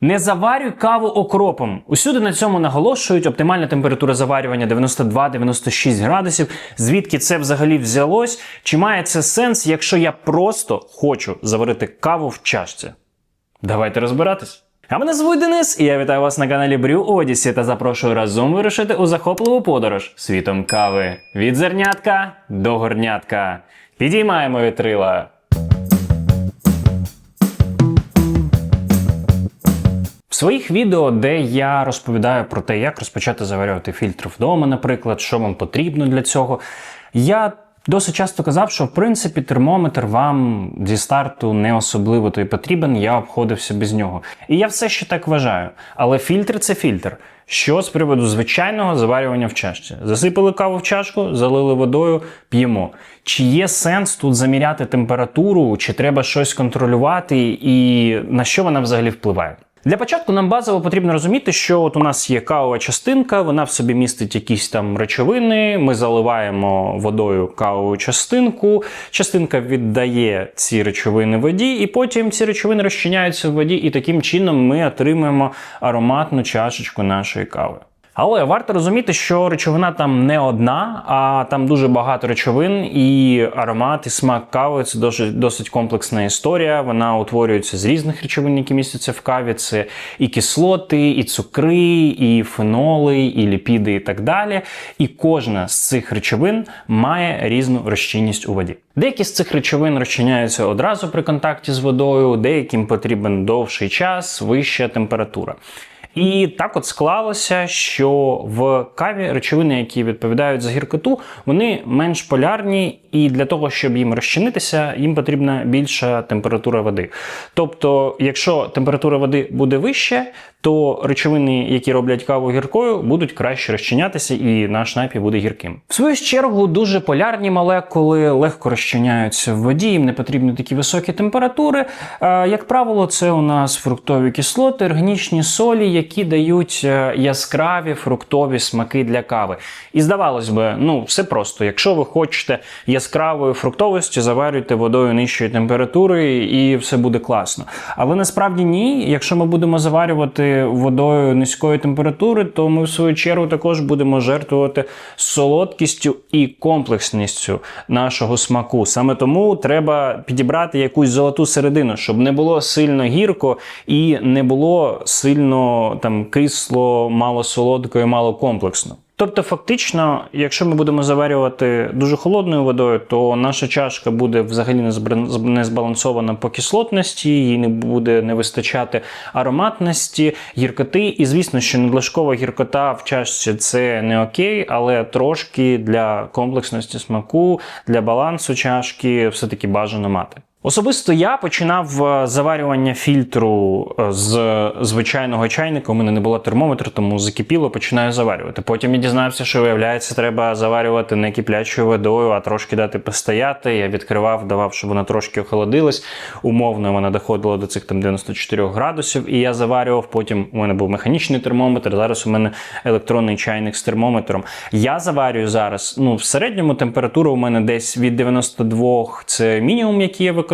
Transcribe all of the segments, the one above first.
Не заварюй каву окропом. Усюди на цьому наголошують оптимальна температура заварювання 92-96 градусів. Звідки це взагалі взялось? Чи має це сенс, якщо я просто хочу заварити каву в чашці? Давайте розбиратись. А мене звуть Денис, і я вітаю вас на каналі Брю Одісі та запрошую разом вирушити у захопливу подорож світом кави від зернятка до горнятка. Підіймаємо вітрила. Своїх відео, де я розповідаю про те, як розпочати заварювати фільтр вдома, наприклад, що вам потрібно для цього, я досить часто казав, що в принципі термометр вам зі старту не особливо той потрібен, я обходився без нього. І я все ще так вважаю. Але фільтр це фільтр. Що з приводу звичайного заварювання в чашці? Засипали каву в чашку, залили водою, п'ємо. Чи є сенс тут заміряти температуру, чи треба щось контролювати, і на що вона взагалі впливає? Для початку нам базово потрібно розуміти, що от у нас є кавова частинка, вона в собі містить якісь там речовини. Ми заливаємо водою кавову частинку. Частинка віддає ці речовини воді, і потім ці речовини розчиняються в воді, і таким чином ми отримуємо ароматну чашечку нашої кави. Але варто розуміти, що речовина там не одна, а там дуже багато речовин, і аромат і смак кави це досить, комплексна історія. Вона утворюється з різних речовин, які містяться в каві. Це і кислоти, і цукри, і феноли, і ліпіди, і так далі. І кожна з цих речовин має різну розчинність у воді. Деякі з цих речовин розчиняються одразу при контакті з водою, деяким потрібен довший час, вища температура. І так от склалося, що в каві речовини, які відповідають за гіркоту, вони менш полярні, і для того, щоб їм розчинитися, їм потрібна більша температура води. Тобто, якщо температура води буде вища, то речовини, які роблять каву гіркою, будуть краще розчинятися, і наш напій буде гірким. В свою чергу, дуже полярні молекули легко розчиняються в воді, їм не потрібні такі високі температури. Е, Як правило, це у нас фруктові кислоти, органічні солі, які дають е, яскраві фруктові смаки для кави. І здавалось би, ну все просто. Якщо ви хочете яскравої фруктовості, заварюйте водою нижчої температури, і все буде класно. Але насправді ні. Якщо ми будемо заварювати водою низької температури, то ми в свою чергу також будемо жертвувати солодкістю і комплексністю нашого смаку. Саме тому треба підібрати якусь золоту середину, щоб не було сильно гірко і не було сильно там кисло, мало солодко і мало комплексно. Тобто, фактично, якщо ми будемо заварювати дуже холодною водою, то наша чашка буде взагалі не збалансована по кислотності, їй не буде не вистачати ароматності, гіркоти. І звісно, що надлишкова гіркота в чашці це не окей, але трошки для комплексності смаку, для балансу чашки все-таки бажано мати. Особисто я починав е, заварювання фільтру е, з звичайного чайника. У мене не було термометру, тому закипіло, починаю заварювати. Потім я дізнався, що виявляється, треба заварювати не киплячою водою, а трошки дати постояти. Я відкривав, давав, щоб вона трошки охолодилась. Умовно вона доходила до цих там 94 градусів, і я заварював. Потім у мене був механічний термометр. Зараз у мене електронний чайник з термометром. Я заварюю зараз. Ну, в середньому температура у мене десь від 92, це мінімум, який я використовую,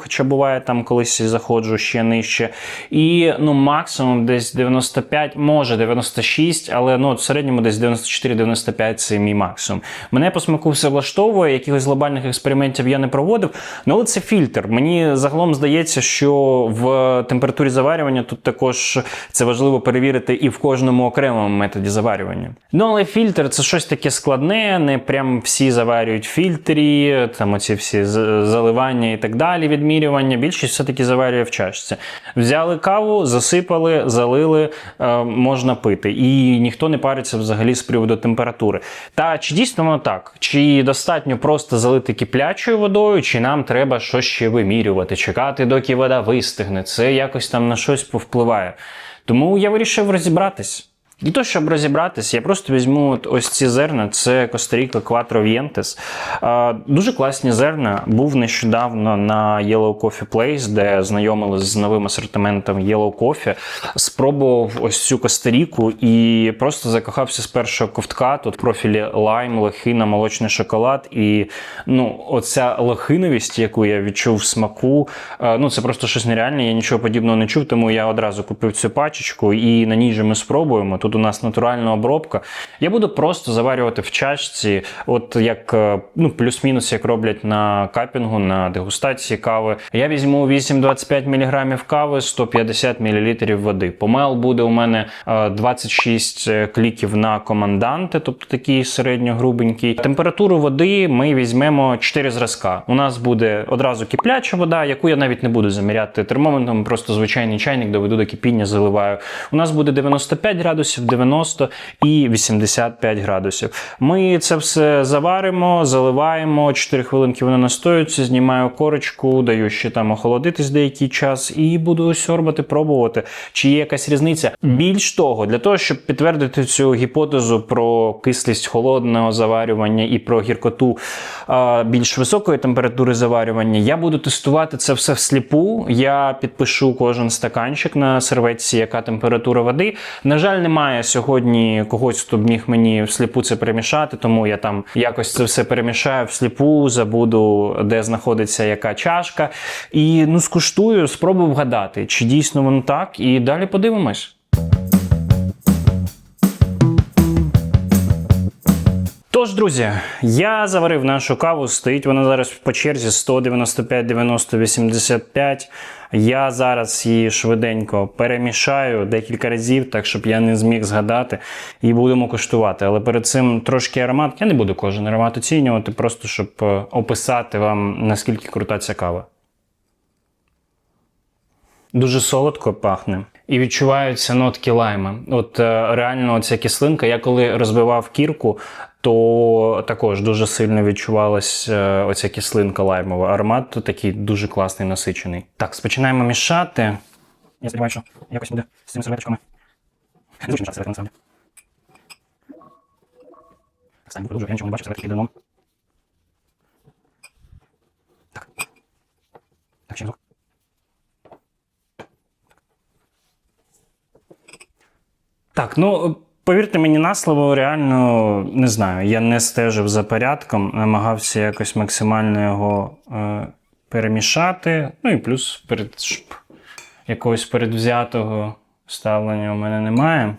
хоча буває там колись заходжу ще нижче. І ну, максимум десь 95, може 96, але ну, в середньому десь 94-95 це мій максимум. Мене по смаку все влаштовує, якихось глобальних експериментів я не проводив. Ну, але це фільтр. Мені загалом здається, що в температурі заварювання тут також це важливо перевірити і в кожному окремому методі заварювання. Ну, але фільтр це щось таке складне, не прям всі заварюють в фільтрі, там оці всі заливання і так далі, відмірювання. Більшість все-таки заварює в чашці. Взяли каву, засипали, залили, е, можна пити. І ніхто не париться взагалі з приводу температури. Та чи дійсно воно так? Чи достатньо просто залити киплячою водою, чи нам треба щось ще вимірювати, чекати, доки вода вистигне? Це якось там на щось повпливає. Тому я вирішив розібратись. І то, щоб розібратись, я просто візьму ось ці зерна, це Коста-Ріка Quattro Vientes. Дуже класні зерна. Був нещодавно на Yellow Coffee Place, де знайомились з новим асортиментом Yellow Coffee. Спробував ось цю Коста-Ріку і просто закохався з першого ковтка. Тут профілі лайм, лохина, молочний шоколад. І ну, оця лохиновість, яку я відчув в смаку, е, ну це просто щось нереальне. Я нічого подібного не чув, тому я одразу купив цю пачечку і на ній же ми спробуємо. Тут у нас натуральна обробка. Я буду просто заварювати в чашці, от як е, ну, плюс-мінус, як роблять на капінгу, на дегустації кави. Я візьму 8-25 мг кави, 150 мл води. Помел буде у мене е, 26 кліків на команданти, тобто такий середньо-грубенький. Температуру води ми візьмемо 4 зразка. У нас буде одразу кипляча вода, яку я навіть не буду заміряти термометром, просто звичайний чайник доведу до кипіння, заливаю. У нас буде 95 градусів, 90 і 85 градусів. Ми це все заваримо, заливаємо, 4 хвилинки воно настоюється, знімаю корочку, даю ще там охолодитись деякий час і буду сьорбати, пробувати, чи є якась різниця. Більш того, для того, щоб підтвердити цю гіпотезу про кислість холодного заварювання і про гіркоту більш високої температури заварювання, я буду тестувати це все всліпу. Я підпишу кожен стаканчик на серветці, яка температура води. На жаль, немає сьогодні когось, хто б міг мені всліпу це перемішати, тому я там якось це все перемішаю всліпу, забуду, де знаходиться яка чашка. І ну скуштую, спробую вгадати, чи дійсно воно так, і далі подивимось. Тож, друзі, я заварив нашу каву, стоїть вона зараз по черзі 195, 90, 85. Я зараз її швиденько перемішаю декілька разів, так щоб я не зміг згадати, і будемо куштувати. Але перед цим трошки аромат. Я не буду кожен аромат оцінювати, просто щоб е, описати вам, наскільки крута ця кава. Дуже солодко пахне. І відчуваються нотки лайма. От е, реально ця кислинка. Я коли розбивав кірку, то також дуже сильно відчувалась е, оця кислинка лаймова. Аромат такий дуже класний, насичений. Так, починаємо мішати. Я сподіваюся, що якось буде з цими серветочками. Дуже мішати серветки, насправді. Стань, дуже, я нічого не бачу, серветки під. Так. Так, ще разок. Так, ну повірте мені на слово, реально не знаю. Я не стежив за порядком, намагався якось максимально його е, перемішати. Ну і плюс перед щоб якогось передвзятого ставлення у мене немає.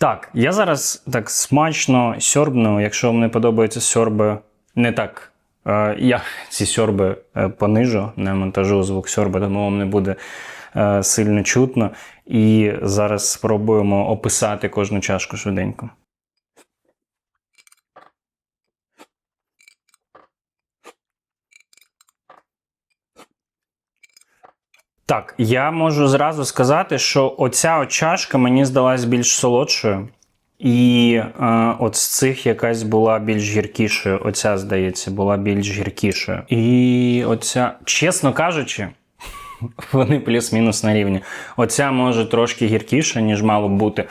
Так, я зараз так смачно сьорбну, якщо вам не подобається сьорби не так. е, Я ці сьорби е, понижу на монтажу звук сьорби, тому вам не буде сильно чутно. І зараз спробуємо описати кожну чашку швиденько. Так, я можу зразу сказати, що оця от чашка мені здалась більш солодшою. І е, от з цих якась була більш гіркішою. Оця, здається, була більш гіркішою. І оця, чесно кажучи, вони плюс-мінус на рівні. Оця може трошки гіркіша, ніж мало б бути.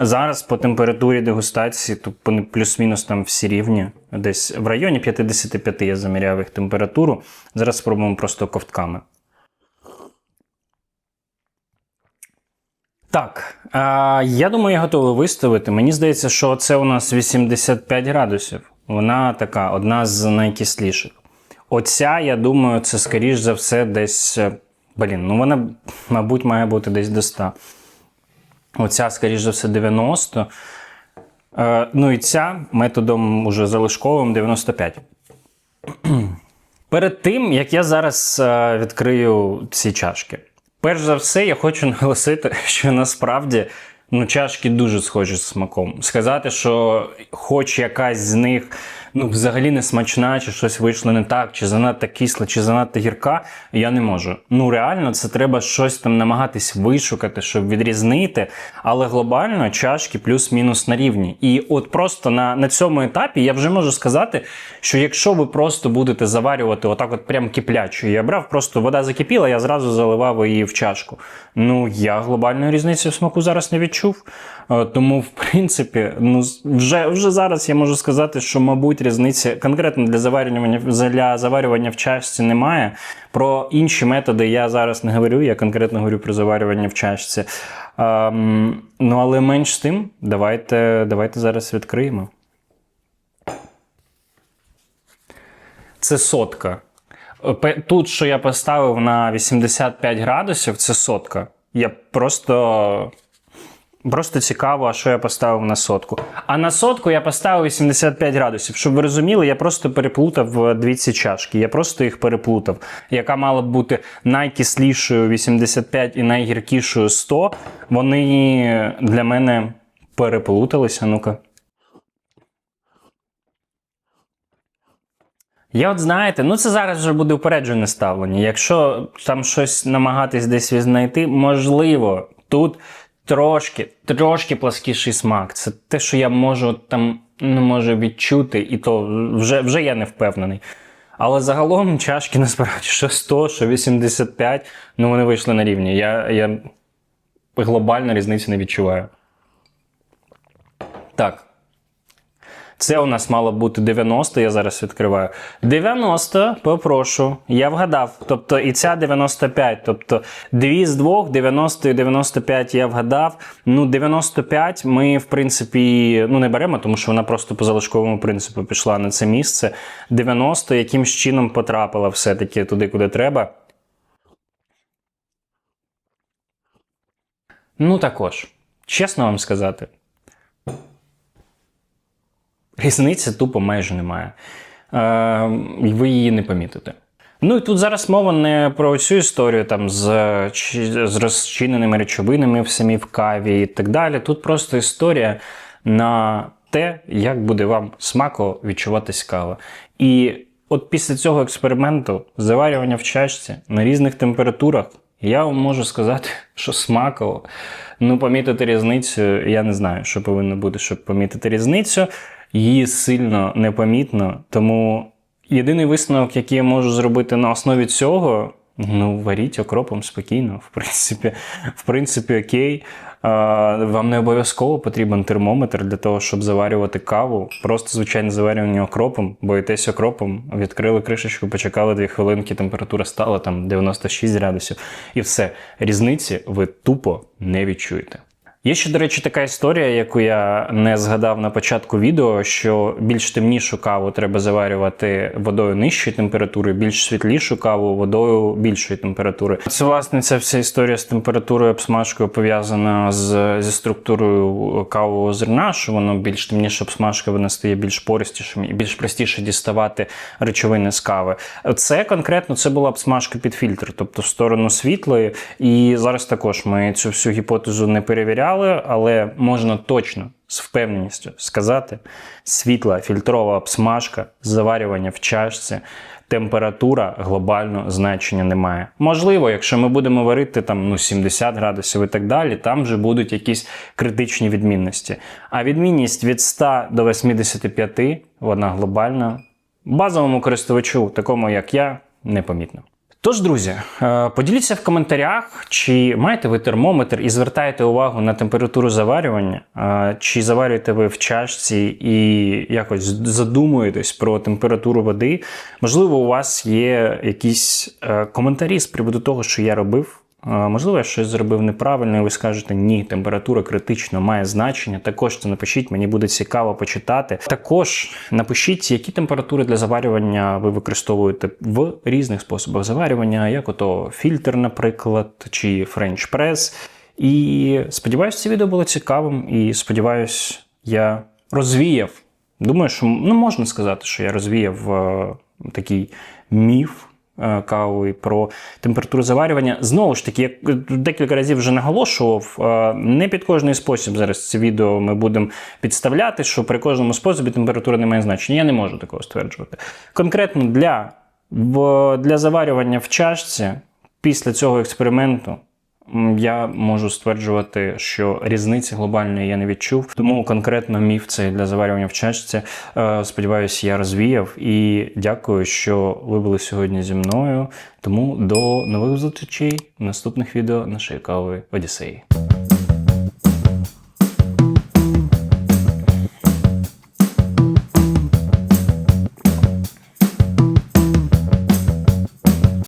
Зараз по температурі дегустації, то плюс-мінус там всі рівні. Десь в районі 55 я заміряв їх температуру. Зараз спробуємо просто ковтками. Так, е, я думаю, я готовий виставити. Мені здається, що це у нас 85 градусів. Вона така, одна з найкисліших. Оця, я думаю, це скоріш за все десь. Блін, ну вона, мабуть, має бути десь до 100. Оця, скоріш за все, 90. Е, ну і ця методом уже залишковим 95. Перед тим, як я зараз е, відкрию ці чашки, перш за все, я хочу наголосити, що насправді ну, чашки дуже схожі з смаком. Сказати, що хоч якась з них ну, взагалі не смачна, чи щось вийшло не так, чи занадто кисла, чи занадто гірка, я не можу. Ну реально, це треба щось там намагатись вишукати, щоб відрізнити. Але глобально чашки плюс-мінус на рівні. І от просто на, на цьому етапі я вже можу сказати, що якщо ви просто будете заварювати отак, от прям киплячу, я брав, просто вода закипіла, я зразу заливав її в чашку. Ну я глобальної різниці в смаку зараз не відчув. Е, Тому, в принципі, ну вже, вже зараз я можу сказати, що, мабуть, різниці конкретно для заварювання для заварювання в чашці немає. Про інші методи я зараз не говорю. Я конкретно говорю про заварювання в чашці. Ем, ну але менш з тим, давайте, давайте зараз відкриємо. Це сотка. Тут, що я поставив на 85 градусів, це сотка. Я просто. Просто цікаво, а що я поставив на сотку. А на сотку я поставив 85 градусів. Щоб ви розуміли, я просто переплутав е, дві ці чашки. Я просто їх переплутав. Яка мала б бути найкислішою 85 і найгіркішою 100. Вони для мене переплуталися. Ну-ка. Я от знаєте, ну це зараз вже буде упереджене ставлення. Якщо там щось намагатись десь знайти, можливо, тут трошки, трошки пласкіший смак. Це те, що я можу там не можу відчути, і то вже, вже я не впевнений. Але загалом чашки насправді що 100, що 85, ну вони вийшли на рівні. Я, я глобально різниці не відчуваю. Так. Це у нас мало бути 90, я зараз відкриваю. 90, попрошу, я вгадав. Тобто і ця 95. Тобто 2 з 2, 90 і 95 я вгадав. Ну, 95 ми, в принципі, ну, не беремо, тому що вона просто по залишковому принципу пішла на це місце. 90 якимсь чином потрапила все-таки туди, куди треба. Ну, також, чесно вам сказати, різниці тупо майже немає. Е, і ви її не помітите. Ну і тут зараз мова не про цю історію там з, з розчиненими речовинами в самій в каві і так далі. Тут просто історія на те, як буде вам смако відчуватись кава. І от після цього експерименту заварювання в чашці на різних температурах, я вам можу сказати, що смаково. Ну, помітити різницю, я не знаю, що повинно бути, щоб помітити різницю. Її сильно непомітно. Тому єдиний висновок, який я можу зробити на основі цього, ну, варіть окропом спокійно, в принципі, в принципі, окей. Вам не обов'язково потрібен термометр для того, щоб заварювати каву. Просто звичайне заварювання окропом, боїтесь окропом, відкрили кришечку, почекали 2 хвилинки, температура стала там 96 градусів. І все. Різниці ви тупо не відчуєте. Є ще, до речі, така історія, яку я не згадав на початку відео, що більш темнішу каву треба заварювати водою нижчої температури, більш світлішу каву водою більшої температури. Це власне ця вся історія з температурою обсмажкою пов'язана з, зі структурою кавового зерна, що воно більш темніша обсмажка, вона стає більш пористішим і більш простіше діставати речовини з кави. Це конкретно це була обсмажка під фільтр, тобто в сторону світлої. І зараз також ми цю всю гіпотезу не перевіряли, але можна точно з впевненістю сказати: світла фільтрова обсмажка, заварювання в чашці. Температура глобально значення немає. Можливо, якщо ми будемо варити там ну 70 градусів і так далі, там вже будуть якісь критичні відмінності. А відмінність від 100 до 85 вона глобальна базовому користувачу, такому як я, непомітно. Тож, друзі, е, поділіться в коментарях, чи маєте ви термометр і звертаєте увагу на температуру заварювання, е, чи заварюєте ви в чашці і якось задумуєтесь про температуру води. Можливо, у вас є якісь е, коментарі з приводу того, що я робив. Можливо, я щось зробив неправильно, і ви скажете, ні, температура критично має значення. Також це напишіть, мені буде цікаво почитати. Також напишіть, які температури для заварювання ви використовуєте в різних способах заварювання, як ото фільтр, наприклад, чи френч прес. І сподіваюся, це відео було цікавим, і сподіваюся, я розвіяв. Думаю, що ну можна сказати, що я розвіяв е, такий міф е, кавовий, про температуру заварювання. Знову ж таки, я декілька разів вже наголошував, е, не під кожний спосіб зараз це відео ми будемо підставляти, що при кожному способі температура не має значення. Я не можу такого стверджувати. Конкретно для, для заварювання в чашці після цього експерименту. Я можу стверджувати, що різниці глобальної я не відчув. Тому конкретно міф цей для заварювання в чашці. е, Сподіваюся, я розвіяв. І дякую, що ви були сьогодні зі мною. Тому до нових зустрічей наступних відео нашої кави Одіссеї.